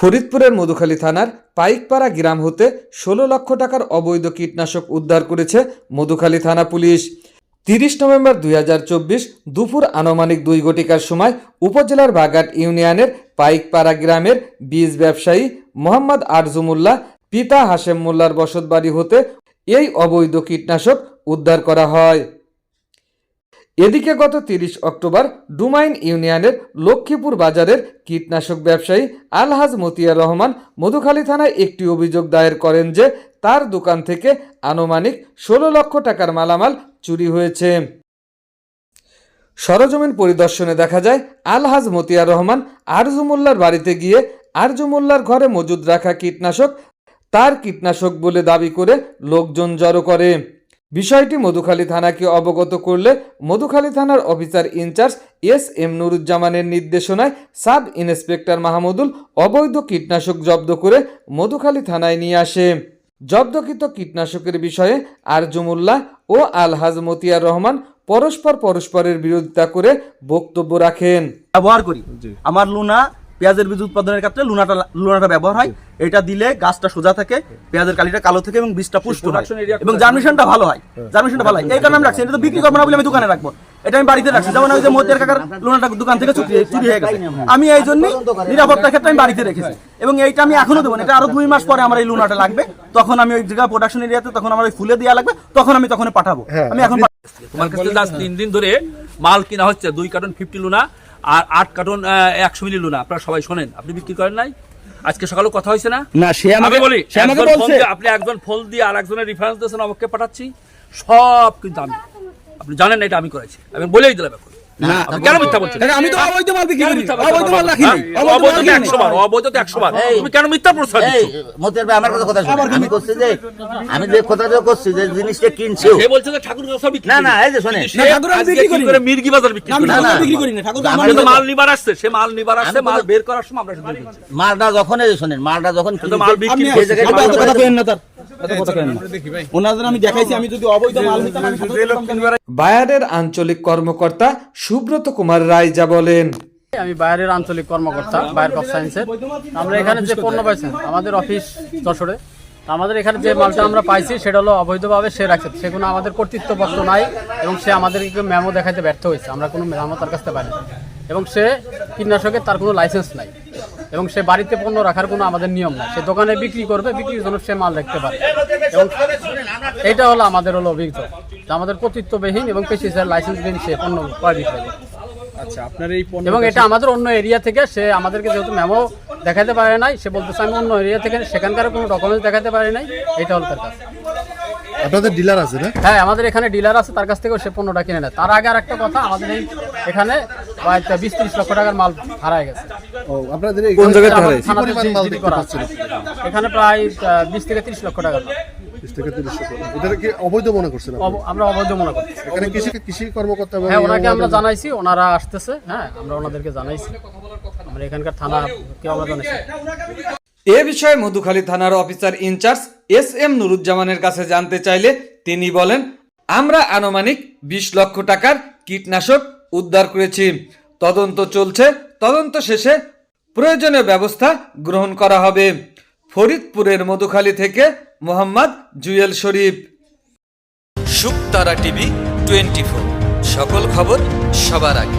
ফরিদপুরের মধুখালী থানার পাইকপাড়া গ্রাম হতে ষোলো লক্ষ টাকার অবৈধ কীটনাশক উদ্ধার করেছে মধুখালী থানা পুলিশ। তিরিশ নভেম্বর দুই হাজার চব্বিশ দুপুর আনুমানিক দুই ঘটিকার সময় উপজেলার বাগাট ইউনিয়নের পাইকপাড়া গ্রামের বীজ ব্যবসায়ী মোহাম্মদ আরজুমুল্লাহ, পিতা হাশেম মোল্লার বসতবাড়ি হতে এই অবৈধ কীটনাশক উদ্ধার করা হয়। এদিকে গত তিরিশ অক্টোবর ডুমাইন ইউনিয়নের লক্ষ্মীপুর বাজারের কীটনাশক ব্যবসায়ী আলহাজ মতিয়া রহমান মধুখালী থানায় একটি অভিযোগ দায়ের করেন যে তার দোকান থেকে আনুমানিক ষোলো লক্ষ টাকার মালামাল চুরি হয়েছে। সরজমিন পরিদর্শনে দেখা যায়, আলহাজ মতিয়া রহমান আরজুমুল্লার বাড়িতে গিয়ে আরজুমুল্লার ঘরে মজুদ রাখা কীটনাশক তার কীটনাশক বলে দাবি করে লোকজন জড়ো করে। বিষয়টি মধুখালী থানাকে অবগত করলে মধুখালী থানার officer in charge S M নুরুজ্জামানের নির্দেশনায় সাব ইন্সপেক্টর মাহমুদুল অবৈধ কীটনাশক জব্দ করে মধুখালী থানায় নিয়ে আসে। জব্দকৃত কীটনাশকের বিষয়ে আরজুমুল্লাহ ও আলহাজ মতিয়ার রহমান পরস্পর পরস্পরের বিরোধিতা করে বক্তব্য রাখেন। ব্যবহার করি। আমার লুনা পেঁয়াজের বীজ উৎপাদনের ক্ষেত্রে লুনাটা লুনাটা ব্যবহার হয়। এটা দিলে গাছটা সোজা থাকে পেঁয়াজের কালিটা কালো থাকে এবং বীজটা পুষ্ট হয়। এবং জার্মিশনটা ভালো হয়। জার্মিশনটা ভালো হয়। এই কারণে আমি রাখছি। এটা তো বিক্রি করব না বলে আমি দোকানে রাখব। এটা আমি বাড়িতে রাখছি। যেমন ওই যে মতিয়ার কাকার লুনাটা দোকান থেকে চুরি চুরি হয়ে গেছে। আমি এই জন্য নিরাপত্তার ক্ষেত্রে আমি বাড়িতে রেখেছি। এবং এইটা আমি এখনও দেবো না। এটা আরও দুই মাস পরে আমার এই লুনাটা লাগবে। তখন আমি ওই জায়গা প্রোডাকশন এরিয়াতে তখন আমার ওই ফুলে দেওয়া লাগবে। তখন আমি তখন পাঠাবো। আমি এখন তোমার কাছে তিন দিন ধরে মাল কিনা হচ্ছে। দুই কার্টন ফিফটি লুনা আর আট কার্টন একশো মিলি লুনা। আপনারা সবাই শোনেন। আপনি বিক্রি করেন নাই? আজকে সকালে কথা হয়েছে না? না সে আমি আমাকে বলি সে আমাকে বলছে। আপনি একজন ফোন দিয়ে আর একজনের রেফারেন্স দিয়েছেন আমাকে পাঠাচ্ছি সব কিন্তু আমি আপনি জানেন না এটা আমি করেছি। আমি বলেই দিলাম এখন। না, আপনি কেন মিথ্যা বলছেন আমি তো অবৈধ মাল বিক্রি করি অবৈধ মাল রাখি? অবৈধ তো একশো বার অবৈধ তো একশো বার। তুমি কেন মিথ্যা প্রস্তাব দিচ্ছ? মতের ভাই আমার কথা কথা শোনো। আমি করছি যে আমি যে কথাটা করছি যে জিনিসটা কিনছি। সে বলছে যে ঠাকুর কথা বিক্রি না না এই যে শোনেন। কিন্তু না, সে ঠাকুর আমি বিক্রি করি করে মির্গি বাজার বিক্রি করি? না, না। বিক্রি করি না ঠাকুর আমার তো তো- মাল নিবার আসছে সে মাল নিবার আসছে মাল বের করার সময় আমরা মালটা যখন এই যে শোনেন মালটা যখন মাল বিক্রি জায়গায় কথা না তার। বায়ারের আঞ্চলিক কর্মকর্তা সুব্রত কুমার রায় যা বলেন। আমি বাইরের আঞ্চলিক কর্মকর্তা বায়ার অফ সায়েন্সের। আমরা এখানে যে পণ্য পাইছেন আমাদের অফিস যশোরে। আমাদের এখানে যে মালটা আমরা পাইছি সেটা হলো অবৈধভাবে সে রাখছে। সে কোনো আমাদের কর্তৃত্বপত্র নাই এবং সে আমাদেরকে মেমো দেখাতে ব্যর্থ হয়েছে। আমরা কোনো মেমো তার কাছে পাইনি। এবং সে কীটনাশকের তার কোনো লাইসেন্স নাই। এবং সে বাড়িতে পণ্য রাখার কোনো আমাদের নিয়ম নাই। সে দোকানে বিক্রি করবে বিক্রির জন্য সে মাল দেখতে পারে। এবং এটা হলো আমাদের হলো অভিযোগ যে আমাদের কর্তৃত্ববিহীন এবং পেশিসের লাইসেন্সবিহীন সে পণ্য ক্রয় বিক্রয় করে। আচ্ছা আপনার এই পণ্য এবং এটা আমাদের অন্য এরিয়া থেকে সে আমাদেরকে যেহেতু মেমো দেখাতে পারে নাই সে বলতেছে আমি অন্য এরিয়া থেকে সেখানকার কোনো ডকুমেন্টস দেখাতে পারে নাই এটা হল তার কাছে আপনাদের ডিলার আছে না? হ্যাঁ আমাদের এখানে ডিলার আছে তার কাছ থেকেও সে পণ্যটা কিনে নেয়। তার আগে আর একটা কথা আমাদের এই এখানে প্রায় বিশ ত্রিশ লক্ষ টাকার মাল হারায় গেছে। ও আপনাদের কোন জায়গায় হারাইছে? এখানে প্রায় বিশ থেকে ত্রিশ লক্ষ টাকার মাল। বিশ থেকে তিরিশ এটা কি অবৈধ মনে করছেন আপনি? আমরা অবৈধ মনে করছি। এখানে কৃষি কৃষি কর্মকর্তা হ্যাঁ ওনাকে আমরা জানাইছি ওনারা আসতেছে হ্যাঁ আমরা ওনাদেরকে জানাইছি। আমরা এখানকার থানা কে আমরা জানাইছি এ বিষয়ে মধুখালী থানার officer in charge S M নুরুজ্জামানের কাছে জানতে চাইলে তিনি বলেন আমরা আনুমানিক বিশ লক্ষ টাকার কীটনাশক উদ্ধার করেছি। তদন্ত চলছে। তদন্ত শেষে প্রয়োজনীয় ব্যবস্থা গ্রহণ করা হবে। ফরিদপুরের মধুখালী থেকে মোহাম্মদ জুয়েল শরীফ। শুকতারা টিভি টোয়েন্টি সকল খবর সবার আগে।